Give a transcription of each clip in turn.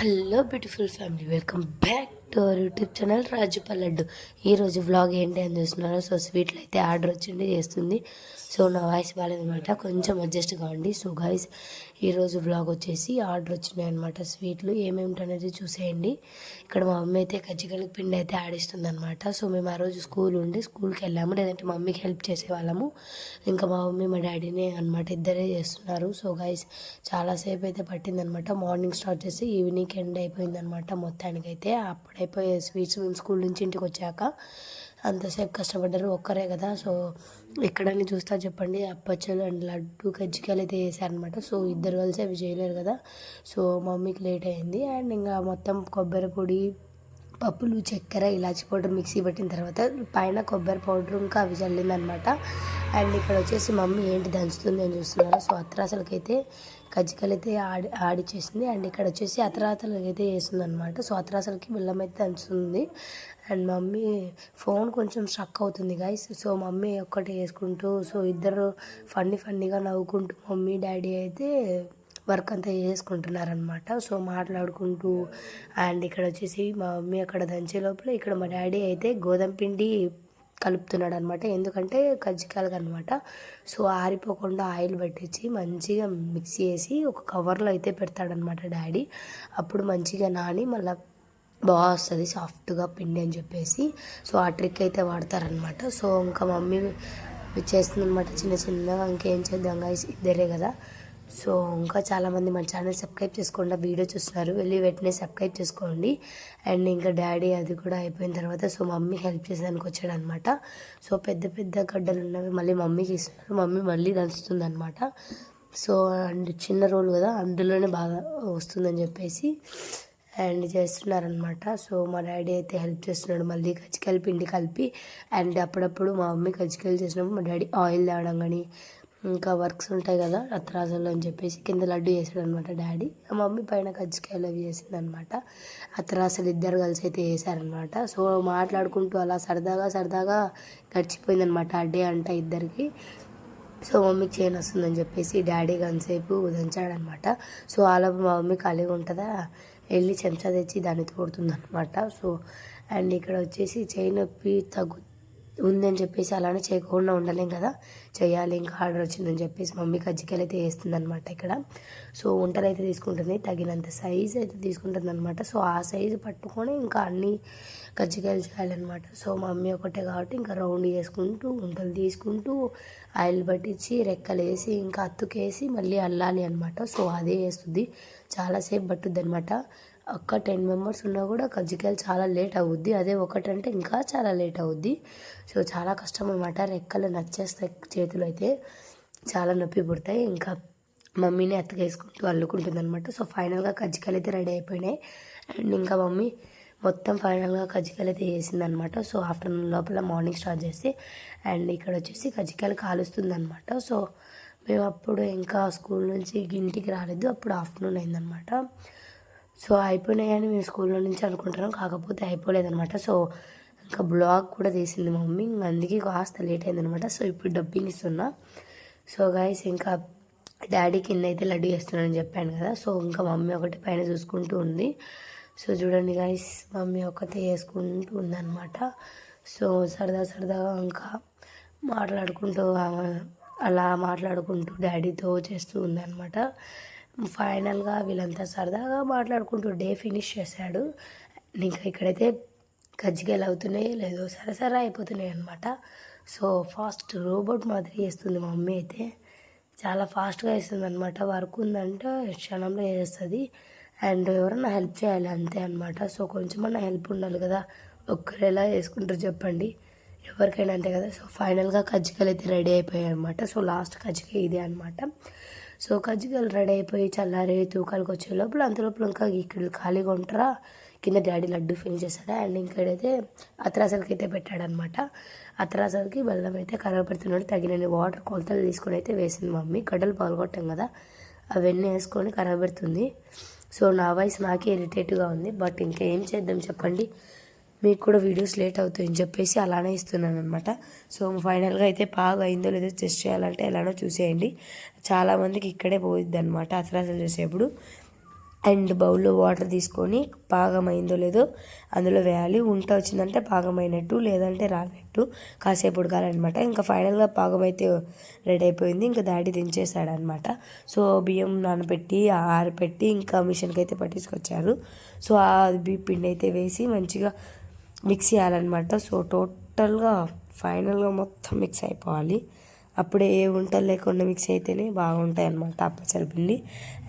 Hello beautiful family welcome back to our YouTube channel Raju Palladdu ఈరోజు vlog ఏంటి అని చూస్తున్నారో సో స్వీట్లు అయితే ఆర్డర్ వచ్చింది చేస్తుంది. సో నా వాయిస్ బాగాలేదనమాట కొంచెం అడ్జస్ట్ కావండి సో గాయస్ ఈరోజు వ్లాగ్ వచ్చేసి ఆర్డర్ వచ్చినాయి అనమాట స్వీట్లు ఏమేమిటి అనేది చూసేయండి. ఇక్కడ మా మమ్మీ అయితే కజ్జికాయలకి పిండి అయితే ఆడిస్తుంది అనమాట సో మేము ఆ రోజు స్కూల్ ఉండి స్కూల్కి వెళ్ళాము. లేదంటే మమ్మీకి హెల్ప్ చేసేవాళ్ళము. ఇంకా మా మమ్మీ మా డాడీనే అనమాట ఇద్దరే చేస్తున్నారు. సో గాయస్ చాలాసేపు అయితే పట్టిందనమాట మార్నింగ్ స్టార్ట్ చేసి ఈవినింగ్ ఎండ్ అయిపోయిందనమాట మొత్తానికైతే. అప్పుడైపోయే స్వీట్స్ మేము స్కూల్ నుంచి ఇంటికి వచ్చాక అంతసేపు కష్టపడ్డారు ఒక్కరే కదా. సో ఎక్కడని చూస్తా చెప్పండి. అప్పచ్చలు అండ్ లడ్డు కజ్జికాయలు అయితే వేసారనమాట సో ఇద్దరు కలిసి అవి చేయలేరు కదా. సో మమ్మీకి లేట్ అయింది. అండ్ ఇంకా మొత్తం కొబ్బరి పొడి పప్పులు చక్కెర ఇలాచి పౌడర్ మిక్సీ పెట్టిన తర్వాత పైన కొబ్బరి పౌడర్ ఇంకా అవి చల్లిందనమాట. అండ్ ఇక్కడ వచ్చేసి మమ్మీ ఏంటి దంచుతుంది అని చూస్తున్నారు. సో అత్రాసలకైతే కజ్జికలు అయితే ఆడి ఆడిచ్చేసింది. అండ్ ఇక్కడ వచ్చేసి అతరాసలకి అయితే వేస్తుంది అనమాట సో అతరాసలకి బెల్లం అయితే దంచుతుంది. అండ్ మమ్మీ ఫోన్ కొంచెం స్ట్రక్ అవుతుంది గాయస్. సో మమ్మీ ఒక్కటి వేసుకుంటూ సో ఇద్దరు ఫన్నీ ఫన్నీగా నవ్వుకుంటూ మమ్మీ డాడీ అయితే వర్క్ అంతా చేసుకుంటున్నారనమాట సో మాట్లాడుకుంటూ అండ్ ఇక్కడ వచ్చేసి మా మమ్మీ అక్కడ దంచే లోపల ఇక్కడ మా డాడీ అయితే గోధుమ పిండి కలుపుతున్నాడు అనమాట ఎందుకంటే కజ్జికాయలకు అనమాట సో ఆరిపోకుండా ఆయిల్ పట్టించి మంచిగా మిక్స్ చేసి ఒక కవర్లో అయితే పెడతాడనమాట డాడీ. అప్పుడు మంచిగా నాని మళ్ళీ బాగా వస్తుంది సాఫ్ట్గా పిండి అని చెప్పేసి. సో ఆ ట్రిక్ అయితే వాడతారనమాట సో ఇంకా మమ్మీ చేస్తుందనమాట చిన్న చిన్నగా ఇంకేం చేద్దాం ఇద్దరే కదా. సో ఇంకా చాలామంది మన ఛానల్ సబ్స్క్రైబ్ చేసుకోండి వీడియో చూస్తున్నారు. వెళ్ళి వెంటనే సబ్స్క్రైబ్ చేసుకోండి. అండ్ ఇంకా డాడీ అది కూడా అయిపోయిన తర్వాత సో మమ్మీ హెల్ప్ చేసేదానికి వచ్చాడు అనమాట సో పెద్ద పెద్ద గడ్డలు ఉన్నవి మళ్ళీ మమ్మీకి ఇస్తున్నారు మమ్మీ మళ్ళీ దంచుతుంది అనమాట సో అండ్ చిన్న రోల్ కదా అందులోనే బాగా వస్తుందని చెప్పేసి అండ్ చేస్తున్నారనమాట. సో మా డాడీ అయితే హెల్ప్ చేస్తున్నాడు. మళ్ళీ కజ్జికాయలు పిండి కలిపి అండ్ అప్పుడప్పుడు మా మమ్మీ కజ్జికాయలు చేసినప్పుడు మా డాడీ ఆయిల్ తేవడం కానీ ఇంకా వర్క్స్ ఉంటాయి కదా అత్రాసలు అని చెప్పేసి కింద లడ్డు చేసాడు అనమాట డాడీ. ఆ మమ్మీ పైన కజ్జికాయలు అవి చేసిందనమాట. అత్రాసులు ఇద్దరు కలిసి అయితే వేసారనమాట సో మాట్లాడుకుంటూ అలా సరదాగా సరదాగా గడిచిపోయిందనమాట ఆ డే అంట ఇద్దరికి. సో మమ్మీకి చేయని వస్తుందని చెప్పేసి డాడీ గంతసేపు ఉదంచాడనమాట. సో అలా మా మమ్మీ ఖాళీగా ఉంటుందా? వెళ్ళి చెంచా తెచ్చి దాన్ని తోడుతుంది అనమాట సో అండ్ ఇక్కడ వచ్చేసి చేయి నొప్పి తగ్గు ఉందని చెప్పేసి అలానే చేయకుండా ఉండలేం కదా. చేయాలి ఇంకా ఆర్డర్ వచ్చిందని చెప్పేసి మమ్మీ కజ్జికాయలు అయితే వేస్తుంది అనమాట ఇక్కడ. సో వంటలు అయితే తీసుకుంటుంది తగినంత సైజ్ అయితే తీసుకుంటుంది అనమాట సో ఆ సైజు పట్టుకొని ఇంకా అన్ని కజ్జికాయలు చేయాలన్నమాట. సో మమ్మీ ఒకటే కాబట్టి ఇంకా రౌండ్ చేసుకుంటూ వంటలు తీసుకుంటూ ఆయిల్ పట్టించి రెక్కలు వేసి ఇంకా అత్తుకేసి మళ్ళీ అల్లాలి అనమాట సో అదే వేస్తుంది చాలాసేపు పట్టుద్ది అనమాట ఒక్క టెన్ మెంబర్స్ ఉన్నా కూడా కజ్జికాయలు చాలా లేట్ అవుద్ది. అదే ఒకటంటే ఇంకా చాలా లేట్ అవుద్ది. సో చాలా కష్టం అనమాట రెక్కలు నచ్చేస్తాయి చేతులు అయితే. చాలా నొప్పి పుడతాయి. ఇంకా మమ్మీని ఎత్తకేసుకుంటూ అల్లుకుంటుంది అనమాట సో ఫైనల్గా కజ్జికాయలు అయితే రెడీ అయిపోయినాయి. అండ్ ఇంకా మమ్మీ మొత్తం ఫైనల్గా కజ్జికాయలు అయితే వేసింది అనమాట సో ఆఫ్టర్నూన్ లోపల మార్నింగ్ స్టార్ట్ చేసి అండ్ ఇక్కడ వచ్చేసి కజ్జికాయలు కాలుస్తుంది అనమాట సో మేము అప్పుడు ఇంకా స్కూల్ నుంచి ఇంటికి రాలేదు. అప్పుడు ఆఫ్టర్నూన్ అయిందనమాట సో అయిపోయినాయని మేము స్కూల్లో నుంచి అనుకుంటున్నాం. కాకపోతే అయిపోలేదనమాట సో ఇంకా బ్లాగ్ కూడా తీసింది మమ్మీ. అందుకే కాస్త లేట్ అయిందనమాట సో ఇప్పుడు డబ్బింగ్ ఇస్తున్నా. సో గాయస్ ఇంకా డాడీ కింద అయితే లడ్డు చేస్తున్నానని చెప్పాను కదా. సో ఇంకా మమ్మీ ఒకటి పైన చూసుకుంటూ ఉంది. సో చూడండి గాయస్ మమ్మీ ఒకటే వేసుకుంటూ ఉందన్నమాట. సో సరదా సరదాగా ఇంకా మాట్లాడుకుంటూ అలా మాట్లాడుకుంటూ డాడీతో చేస్తూ ఉందన్నమాట. ఫైనల్గా వీళ్ళంతా సరదాగా మాట్లాడుకుంటూ డే ఫినిష్ చేశాడు. ఇంకా ఇక్కడైతే కజ్జికాయలు అవుతున్నాయి లేదో సరసరా అయిపోతున్నాయి అనమాట సో ఫాస్ట్ రోబోట్ మాదిరి వేస్తుంది మా మమ్మీ అయితే. చాలా ఫాస్ట్గా వేస్తుంది అనమాట వర్క్ ఉందంటే క్షణంలో చేస్తుంది. అండ్ ఎవరన్నా హెల్ప్ చేయాలి అంతే అనమాట సో కొంచెమన్నా హెల్ప్ ఉండాలి కదా. ఒక్కరు ఎలా వేసుకుంటారు చెప్పండి. ఎవరికైనా అంతే కదా. సో ఫైనల్గా కజ్జికాయలు అయితే రెడీ అయిపోయాయి అనమాట సో లాస్ట్ కజ్జికాయ ఇదే అనమాట సో కజ్జికాయలు రెడీ అయిపోయి చల్లారి తూకాలకు వచ్చే లోపల అంత లోపల ఇంకా ఇక్కడ ఖాళీగా ఉంటారా? కింద డాడీ లడ్డు ఫిల్ చేశాడు అండ్ ఇంకడైతే అత్రాసలకి అయితే పెట్టాడనమాట. అత్రాసలకి బెల్లం అయితే కరగపెడుతున్నాడు. తగినన్ని వాటర్ కొలతలు తీసుకొని అయితే వేసింది మమ్మీ. కడ్డలు పాల్గొట్టాం కదా. అవన్నీ వేసుకొని కరగబెడుతుంది సో నా వాయిస్ నాకే ఇరిటేట్గా ఉంది. బట్ ఇంకేం చేద్దాం చెప్పండి? మీకు కూడా వీడియోస్ లేట్ అవుతాయని చెప్పేసి అలానే ఇస్తున్నాను అనమాట సో ఫైనల్గా అయితే బాగా అయిందో లేదో టెస్ట్ చేయాలంటే ఎలానో చూసేయండి. చాలామందికి ఇక్కడే పోయిద్ది అనమాట అసలు చేసేప్పుడు. అండ్ బౌల్లో వాటర్ తీసుకొని పాకమైందో లేదో అందులో వేయాలి. ఉంట వచ్చిందంటే పాకమైనట్టు లేదంటే రానట్టు కాసేపు ఉడకాలన్నమాట. ఇంకా ఫైనల్గా పాకం అయితే రెడీ అయిపోయింది. ఇంకా డాడీ దించేశాడనమాట సో బియ్యం నానబెట్టి ఆరబెట్టి ఇంకా మిషన్కి అయితే పట్టించుకొచ్చారు సో ఆ బీ- పిండి అయితే వేసి మంచిగా మిక్స్ చేయాలన్నమాట. సో టోటల్గా ఫైనల్గా మొత్తం మిక్స్ అయిపోవాలి. అప్పుడే ఏ వంటలు లేకుండా మిక్స్ అయితేనే బాగుంటాయి అన్నమాట అప్పచల పిండి.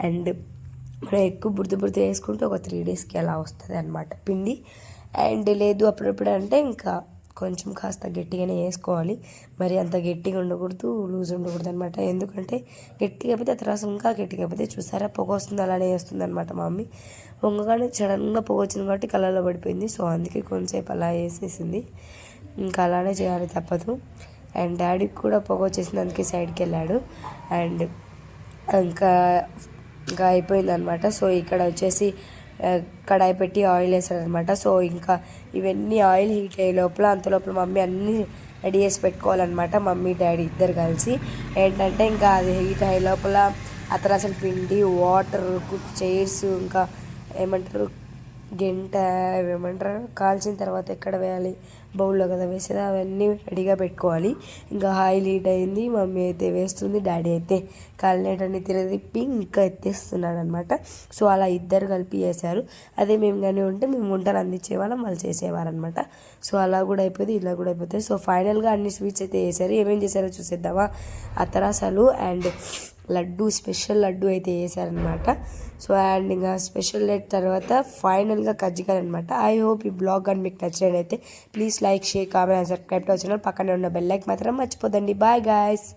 అండ్ మనం ఎక్కువ బుర్తి బుర్తి వేసుకుంటే ఒక త్రీ డేస్కి అలా వస్తుంది అనమాట పిండి. అండ్ లేదు అప్పుడప్పుడు అంటే ఇంకా కొంచెం కాస్త గట్టిగానే వేసుకోవాలి. మరి అంత గట్టిగా ఉండకూడదు లూజ్ ఉండకూడదు అనమాట ఎందుకంటే గట్టిగా అయిపోతే తర్వాత ఇంకా గట్టిగా అయిపోతే చూసారా పొగ వస్తుంది అలానే వేస్తుంది అనమాట మా మమ్మీ. వంగగానే సడన్గా పొగ వచ్చింది కాబట్టి కళ్ళలో పడిపోయింది. సో అందుకే కొంచెంసేపు అలా వేసేసింది. ఇంకా అలానే చేయాలి తప్పదు. అండ్ డాడీకి కూడా పొగ వచ్చేసింది అందుకే సైడ్కి వెళ్ళాడు. అండ్ ఇంకా ఇంకా అయిపోయింది అనమాట సో ఇక్కడ వచ్చేసి కడాయి పెట్టి ఆయిల్ వేసాడనమాట సో ఇంకా ఇవన్నీ ఆయిల్ హీట్ అయ్యే లోపల అంత లోపల మమ్మీ అన్నీ రెడీ చేసి పెట్టుకోవాలన్నమాట. మమ్మీ డాడీ ఇద్దరు కలిసి. ఏంటంటే ఇంకా అది హీట్ అయ్యే లోపల అతరాసల పిండి వాటర్ చైర్స్ ఇంకా ఏమంటారు గెంట ఏమంటారు? కాల్చిన తర్వాత ఎక్కడ వేయాలి? బౌల్లో కదా వేసేది. అవన్నీ రెడీగా పెట్టుకోవాలి. ఇంకా ఆయిల్ హీట్ అయింది. మమ్మీ అయితే వేస్తుంది డాడీ అయితే కాలినేటన్ని తిరగదిప్పి ఇంకా ఎత్తేస్తున్నాడు అనమాట సో అలా ఇద్దరు కలిపి చేశారు అదే మేము కానీ ఉంటే మేము వంటలు అందించేవాళ్ళం వాళ్ళు చేసేవారనమాట. సో అలా కూడా అయిపోయింది ఇలా కూడా అయిపోతుంది. సో ఫైనల్గా అన్ని స్వీట్స్ అయితే వేసారు ఏమేం చేశారో చూసేద్దామా? అతరాసాలు అండ్ లడ్డు స్పెషల్ లడ్డు అయితే వేసారనమాట సో అండ్ ఇంకా స్పెషల్ డేట్ తర్వాత ఫైనల్గా కజ్జికాయలు అనమాట. ఐ హోప్ ఈ బ్లాగ్ కానీ మీకు నచ్చినట్లయితే please like share comment subscribe to వచ్చిన పక్కనే ఉన్న బెల్ లైక్ మాత్రం మర్చిపోదండి. Bye guys.